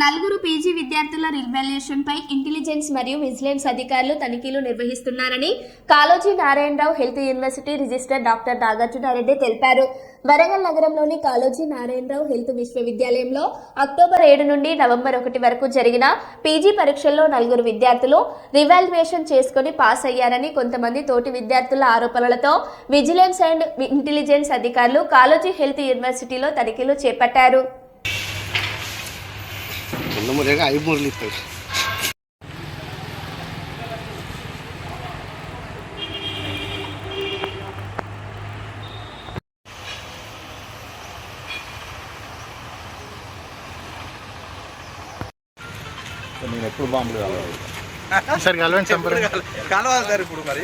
నలుగురు పీజీ విద్యార్థుల రివాల్యూషన్ పై ఇంటెలిజెన్స్ మరియు విజిలెన్స్ అధికారులు తనిఖీలు నిర్వహిస్తున్నారని Kaloji Narayanarao health university register doctor Nagarjunareddy తెలిపారు. వరంగల్ నగరంలోని కాలోజీ నారాయణరావు హెల్త్ విశ్వవిద్యాలయంలో అక్టోబర్ ఏడు నుండి నవంబర్ ఒకటి వరకు జరిగిన పీజీ పరీక్షల్లో నలుగురు విద్యార్థులు రివాల్యుయేషన్ చేసుకుని పాస్ అయ్యారని కొంతమంది తోటి విద్యార్థుల ఆరోపణలతో విజిలెన్స్ అండ్ ఇంటెలిజెన్స్ అధికారులు కాలోజీ హెల్త్ యూనివర్సిటీలో తనిఖీలు చేపట్టారు. ಒಂದು ಮುರಿಯಾಗ ಐದು ಮೂರ್ಲಿ ಇರ್ತವೆ నేను ఎప్పుడు బాంబులు కావాలి సార్ కలవండి సంప్రదాయం కలవాలి సార్ ఇప్పుడు మరి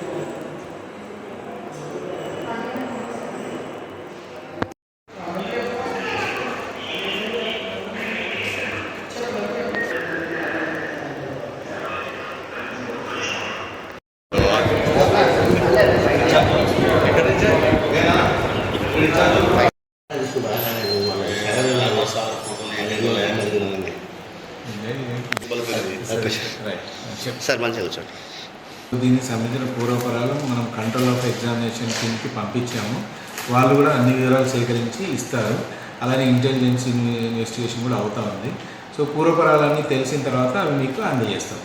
సార్ మంచిగా కూర్చోండి. దీనికి సంబంధించిన పూర్వపరాలు మనం కంట్రోల్ ఆఫ్ ఎగ్జామినేషన్ టీమ్కి పంపించాము. వాళ్ళు కూడా అన్ని వివరాలు సేకరించి ఇస్తారు. అలానే ఇంటెలిజెన్స్ ఇన్వెస్టిగేషన్ కూడా అవుతా ఉంది. సో పూర్వపరాలన్నీ తెలిసిన తర్వాత అవి మీకు అందజేస్తాం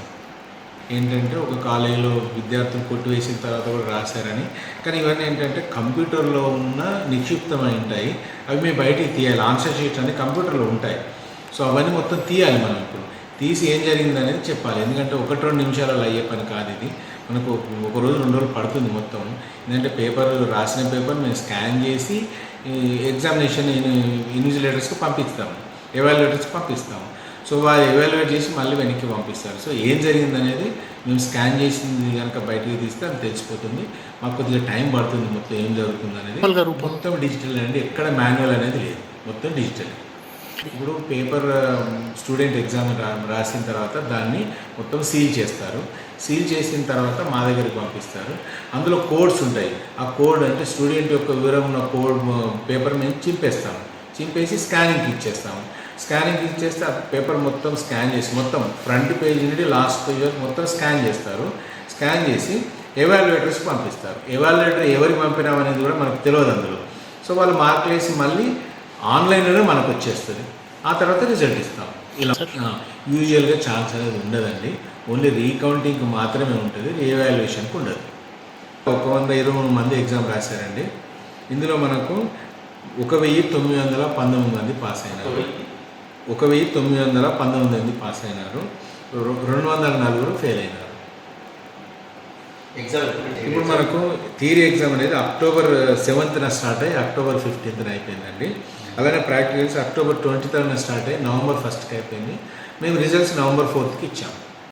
ఏంటంటే ఒక కాలేజీలో విద్యార్థులు కొట్టివేసిన తర్వాత కూడా రాశారని. కానీ ఇవన్నీ ఏంటంటే కంప్యూటర్లో ఉన్న నిక్షిప్తమై ఉంటాయి. అవి మేము బయటికి తీయాలి. ఆన్సర్ షీట్స్ అనేది కంప్యూటర్లో ఉంటాయి. సో అవన్నీ మొత్తం తీయాలి మనం ఇప్పుడు. తీసి ఏం జరిగింది అనేది చెప్పాలి. ఎందుకంటే ఒకటి రెండు నిమిషాలలో అయ్యే పని కాదు ఇది. మనకు ఒక రోజు రెండు రోజులు పడుతుంది మొత్తం. ఎందుకంటే పేపర్ రాసిన పేపర్ మేము స్కాన్ చేసి ఎగ్జామినేషన్ ఇన్విజిలేటర్స్కి పంపిస్తాము. ఎవాల్యుయేటర్స్కి పంపిస్తాము. సో వాళ్ళు ఎవాల్యుయేట్ చేసి మళ్ళీ వెనక్కి పంపిస్తారు. సో ఏం జరిగింది అనేది మేము స్కాన్ చేసింది కనుక బయటికి తీస్తే అది తెలిసిపోతుంది. మాకు కొద్దిగా టైం పడుతుంది మొత్తం ఏం జరుగుతుంది అనేది. మొత్తం డిజిటల్ అండి. ఎక్కడ మాన్యువల్ అనేది లేదు. మొత్తం డిజిటల్. ఇప్పుడు పేపర్ స్టూడెంట్ ఎగ్జామ్ రా రాసిన తర్వాత దాన్ని మొత్తం సీల్ చేస్తారు. సీల్ చేసిన తర్వాత మా దగ్గరికి పంపిస్తారు. అందులో కోడ్స్ ఉంటాయి. ఆ కోడ్ అంటే స్టూడెంట్ యొక్క వివరం ఉన్న కోడ్ పేపర్ మేము చింపేస్తాము. చింపేసి స్కానింగ్కి ఇచ్చేస్తాము. స్కానింగ్ ఇచ్చేస్తే ఆ పేపర్ మొత్తం స్కాన్ చేసి మొత్తం ఫ్రంట్ పేజ్ నుండి లాస్ట్ పేజ్ వరకు మొత్తం స్కాన్ చేస్తారు. స్కాన్ చేసి ఎవాల్యుయేటర్స్కి పంపిస్తారు. ఎవాల్యుయేటర్ ఎవరికి పంపినామనేది కూడా మనకు తెలియదు అందులో. సో వాళ్ళు మార్కులు వేసి మళ్ళీ ఆన్లైన్లోనే మనకు వచ్చేస్తుంది. ఆ తర్వాత రిజల్ట్ ఇస్తాం. ఇలా యూజువల్గా ఛాన్స్ అనేది ఉండదండి. ఓన్లీ రీకౌంటింగ్కి మాత్రమే ఉంటుంది. రీవాల్యుయేషన్కి ఉండదు. ఒక వంద ఇరవై మూడు మంది ఎగ్జామ్ రాశారండి. ఇందులో మనకు ఒక వెయ్యి తొమ్మిది వందల పంతొమ్మిది మంది పాస్ అయినారు. ఒక వెయ్యి తొమ్మిది వందల పంతొమ్మిది మంది పాస్ అయినారు. రెండు వందల నలుగురు ఫెయిల్ అయినారు. ఇప్పుడు మనకు థియరీ ఎగ్జామ్ అనేది అక్టోబర్ సెవెంత్న స్టార్ట్ అయ్యి అక్టోబర్ ఫిఫ్టీన్త్న అయిపోయిందండి. అలానే ప్రాక్టికల్స్ అక్టోబర్ ట్వంటీ థర్డ్న స్టార్ట్ అయ్యి నవంబర్ ఫస్ట్కి అయిపోయింది. మేము రిజల్ట్స్ నవంబర్ ఫోర్త్కి ఇచ్చాము.